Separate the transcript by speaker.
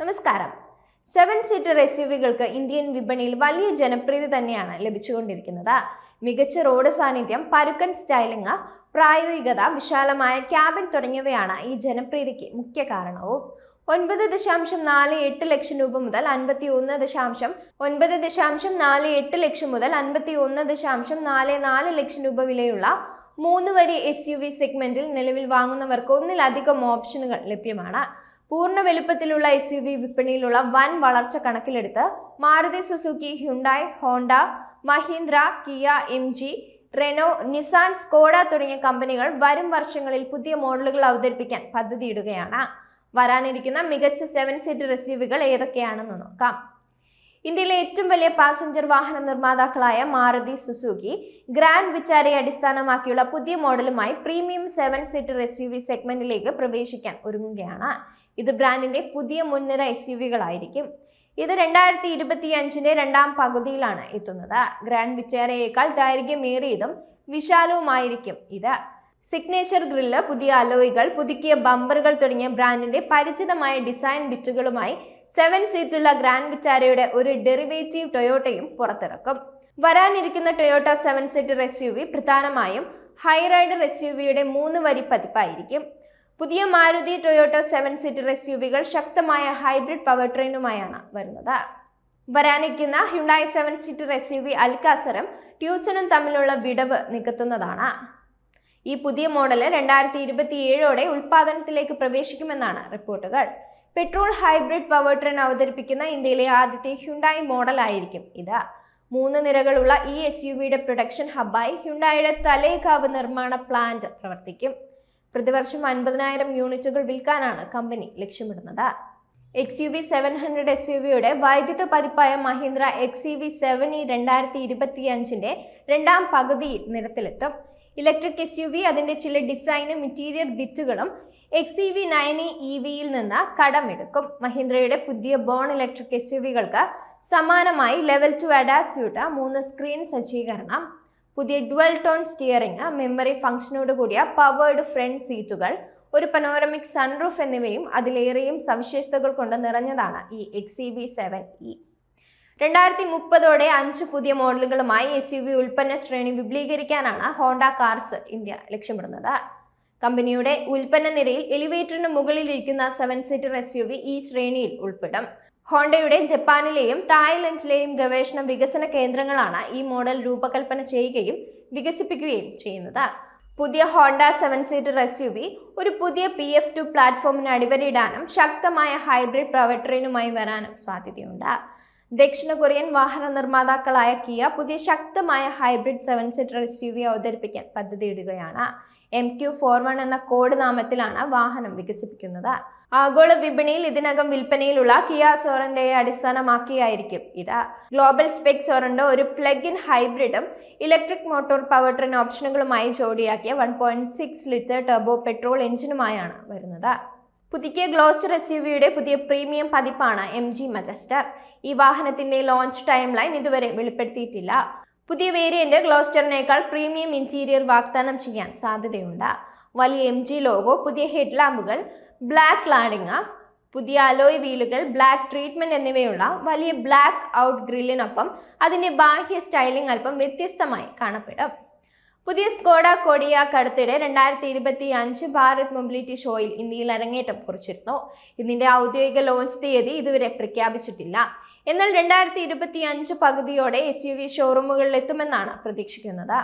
Speaker 1: നമസ്കാരം. Seven seater S U വികൾക്ക് Indian വിപണിയിൽ വലിയ ജനപ്രീതി തന്നെയാണ് ലഭിച്ചുകൊണ്ടിരിക്കുന്നത്. മികച്ച റോഡ് സാന്നിധ്യം പരുക്കൻ സ്റ്റൈലിംഗ് പ്രായോഗികത വിശാലമായ ക്യാബിൻ തുടങ്ങിയവയാണ് ഈ ജനപ്രീതിക്ക് മുഖ്യ കാരണവും. ഒൻപത് ദശാംശം നാല് എട്ട് ലക്ഷം രൂപ മുതൽ അൻപത്തി ഒന്ന് ദശാംശം ഒൻപത് ദശാംശം നാല് എട്ട് ലക്ഷം മുതൽ അൻപത്തി ഒന്ന് ദശാംശം നാല് നാല് ലക്ഷം രൂപ വിലയുള്ള മൂന്ന് വരി എസ് യു വി സെഗ്മെന്റിൽ നിലവിൽ വാങ്ങുന്നവർക്ക് ഒന്നിലധികം ഓപ്ഷനുകൾ ലഭ്യമാണ്. പൂർണ വലുപ്പത്തിലുള്ള എസ് യു വി വിപണിയിലുള്ള വൻ വളർച്ച കണക്കിലെടുത്ത് Maruti Suzuki Hyundai Honda Mahindra Kia M G Renault Nissan Skoda തുടങ്ങിയ കമ്പനികൾ വരും വർഷങ്ങളിൽ പുതിയ മോഡലുകൾ അവതരിപ്പിക്കാൻ പദ്ധതിയിടുകയാണ്. വരാനിരിക്കുന്ന മികച്ച സെവൻ സീറ്റ് യു ഏതൊക്കെയാണെന്ന് നോക്കാം. ഇന്ത്യയിലെ ഏറ്റവും വലിയ പാസഞ്ചർ വാഹന നിർമ്മാതാക്കളായ മാരുതി സുസുക്കി ഗ്രാൻഡ് വിചാരയെ അടിസ്ഥാനമാക്കിയുള്ള പുതിയ മോഡലുമായി premium seven seater S U V സെഗ്മെന്റിലേക്ക് പ്രവേശിക്കാൻ ഒരുങ്ങുകയാണ്. ഇത് ബ്രാൻഡിന്റെ പുതിയ മുൻനിര എസ് യു വികളായിരിക്കും ഇത് രണ്ടായിരത്തി ഇരുപത്തി അഞ്ചിന്റെ രണ്ടാം പകുതിയിലാണ് എത്തുന്നത്. ഗ്രാൻഡ് വിറ്റാരയേക്കാൾ ദൈർഘ്യമേറിയതും വിശാലവുമായിരിക്കും ഇത്. സിഗ്നേച്ചർ ഗ്രില്ല് പുതിയ അലോയികൾ പുതുക്കിയ ബമ്പറുകൾ തുടങ്ങിയ ബ്രാൻഡിന്റെ പരിചിതമായ ഡിസൈൻ ബിറ്റുകളുമായി സെവൻ സീറ്റുള്ള ഗ്രാൻഡ് വിറ്റാരയുടെ ഒരു ഡെറിവേറ്റീവ് ടൊയോട്ടയും പുറത്തിറക്കും. വരാനിരിക്കുന്ന Toyota seven seat S U V പ്രധാനമായും ഹൈറൈഡർ എസ് യു വിയുടെ മൂന്ന് വരി പതിപ്പായിരിക്കും. പുതിയ Maruti Toyota seven seat S U വികൾ ശക്തമായ ഹൈബ്രിഡ് പവർ ട്രെയിനുമായാണ് വരുന്നത്. വരാനിരിക്കുന്ന Hyundai seven seater S U V അൽക്കാസറും ട്യൂസണും തമ്മിലുള്ള വിടവ് നികത്തുന്നതാണ്. ഈ പുതിയ മോഡൽ രണ്ടായിരത്തി ഇരുപത്തി ഏഴോടെ ഉൽപാദനത്തിലേക്ക് പ്രവേശിക്കുമെന്നാണ് റിപ്പോർട്ടുകൾ. പെട്രോൾ ഹൈബ്രിഡ് പവർ ട്രെയിൻ അവതരിപ്പിക്കുന്ന ഇന്ത്യയിലെ ആദ്യത്തെ ഹ്യുണ്ടായി മോഡലായിരിക്കും ഇത്. മൂന്ന് നിരകളുള്ള ഈ എസ് യു വിയുടെ പ്രൊഡക്ഷൻ ഹബ്ബായി ഹ്യുണ്ടായുടെ തലേക്കാവ് നിർമ്മാണ പ്ലാന്റ് പ്രവർത്തിക്കും. പ്രതിവർഷം അൻപതിനായിരം യൂണിറ്റുകൾ വിൽക്കാനാണ് കമ്പനി ലക്ഷ്യമിടുന്നത്. X U V seven hundred S U വിയുടെ വൈദ്യുത പതിപ്പായ Mahindra X U V seven E രണ്ടായിരത്തി ഇരുപത്തി അഞ്ചിന്റെ രണ്ടാം പകുതിയിൽ നിരത്തിലെത്തും. ഇലക്ട്രിക് എസ് യു വി അതിന്റെ ചില ഡിസൈനും material ബിറ്റുകളും X E V nine E വിയിൽ നിന്ന് കടമെടുക്കും. മഹീന്ദ്രയുടെ പുതിയ ബോൺ ഇലക്ട്രിക് എസ് യു വികൾക്ക് സമാനമായി ലെവൽ ടു അഡാസ്യൂട്ട് മൂന്ന് സ്ക്രീൻ സജ്ജീകരണം പുതിയ ഡുവൽ ടോൺ സ്റ്റിയറിംഗ് മെമ്മറി ഫംഗ്ഷനോട് കൂടിയ പവേർഡ് ഫ്രണ്ട് സീറ്റുകൾ ഒരു പനോരമിക് സൺറൂഫ് എന്നിവയും അതിലേറെയും സവിശേഷതകൾ കൊണ്ട് നിറഞ്ഞതാണ് ഈ X E V seven E രണ്ടായിരത്തി മുപ്പതോടെ അഞ്ച് പുതിയ മോഡലുകളുമായി എസ് യു വി ഉൽപ്പന്ന ശ്രേണി വിപുലീകരിക്കാനാണ് ഹോണ്ട കാർസ് ഇന്ത്യ ലക്ഷ്യമിടുന്നത്. കമ്പനിയുടെ ഉൽപ്പന്ന നിരയിൽ എലിവേറ്ററിന് മുകളിൽ ഇരിക്കുന്ന seven seater S U V ഈ ശ്രേണിയിൽ ഉൾപ്പെടും. ഹോണ്ടയുടെ ജപ്പാനിലെയും തായ്ലൻഡിലെയും ഗവേഷണ വികസന കേന്ദ്രങ്ങളാണ് ഈ മോഡൽ രൂപകൽപ്പന ചെയ്യുകയും വികസിപ്പിക്കുകയും ചെയ്യുന്നത്. പുതിയ Honda seven seater S U V ഒരു പുതിയ പി എഫ് ടു പ്ലാറ്റ്ഫോമിന് അടിവരയിടാനും ശക്തമായ ഹൈബ്രിഡ് ട്രെയിനുമായി വരാനും സാധ്യതയുണ്ട്. ദക്ഷിണ കൊറിയൻ വാഹന നിർമ്മാതാക്കളായ കിയ പുതിയ ശക്തമായ hybrid seven seater S U V അവതരിപ്പിക്കാൻ പദ്ധതിയിടുകയാണ് എം ക്യു ഫോർ വൺ എന്ന കോഡ് നാമത്തിലാണ് വാഹനം വികസിപ്പിക്കുന്നത്. ആഗോള വിപണിയിൽ ഇതിനകം വിൽപ്പനയിലുള്ള കിയ സോറന്റയെ അടിസ്ഥാനമാക്കിയായിരിക്കും ഇത്. ഗ്ലോബൽ സ്പെക് സോറന്റോ ഒരു പ്ലഗ് ഇൻ ഹൈബ്രിഡും ഇലക്ട്രിക് മോട്ടോർ പവർ ട്രെയിൻ ഓപ്ഷനുകളുമായി ജോഡിയാക്കിയ വൺ ലിറ്റർ ടർബോ പെട്രോൾ എഞ്ചിനുമായാണ് വരുന്നത്. പുതുക്കിയ ഗ്ലോസ്റ്റർ എസ് യു വിയുടെ പുതിയ പ്രീമിയം പതിപ്പാണ് എം ജി മജസ്റ്റർ. ഈ വാഹനത്തിന്റെ ലോഞ്ച് ടൈം ലൈൻ ഇതുവരെ വെളിപ്പെടുത്തിയിട്ടില്ല. പുതിയ വേരിയന്റ് ഗ്ലോസ്റ്ററിനേക്കാൾ പ്രീമിയം ഇന്റീരിയർ വാഗ്ദാനം ചെയ്യാൻ സാധ്യതയുണ്ട്. വലിയ എം ജി ലോഗോ പുതിയ ഹെഡ്ലാമ്പുകൾ ബ്ലാക്ക് ലാഡിങ് പുതിയ അലോയ് വീലുകൾ ബ്ലാക്ക് ട്രീറ്റ്മെന്റ് എന്നിവയുള്ള വലിയ ബ്ലാക്ക് ഔട്ട് ഗ്രില്ലിനൊപ്പം അതിന്റെ ബാഹ്യ സ്റ്റൈലിംഗ് അല്പം വ്യത്യസ്തമായി കാണപ്പെടും. പുതിയ സ്കോഡ കൊഡിയാക്ക് അടുത്തിടെ രണ്ടായിരത്തി ഇരുപത്തി അഞ്ച് ഭാരത് മൊബിലിറ്റി ഷോയിൽ ഇന്ത്യയിൽ അരങ്ങേറ്റം കുറിച്ചിരുന്നു. ഇതിന്റെ ഔദ്യോഗിക ലോഞ്ച് തീയതി ഇതുവരെ പ്രഖ്യാപിച്ചിട്ടില്ല. എന്നാൽ രണ്ടായിരത്തി ഇരുപത്തി അഞ്ച് പകുതിയോടെ എസ് യു വി പ്രതീക്ഷിക്കുന്നത്.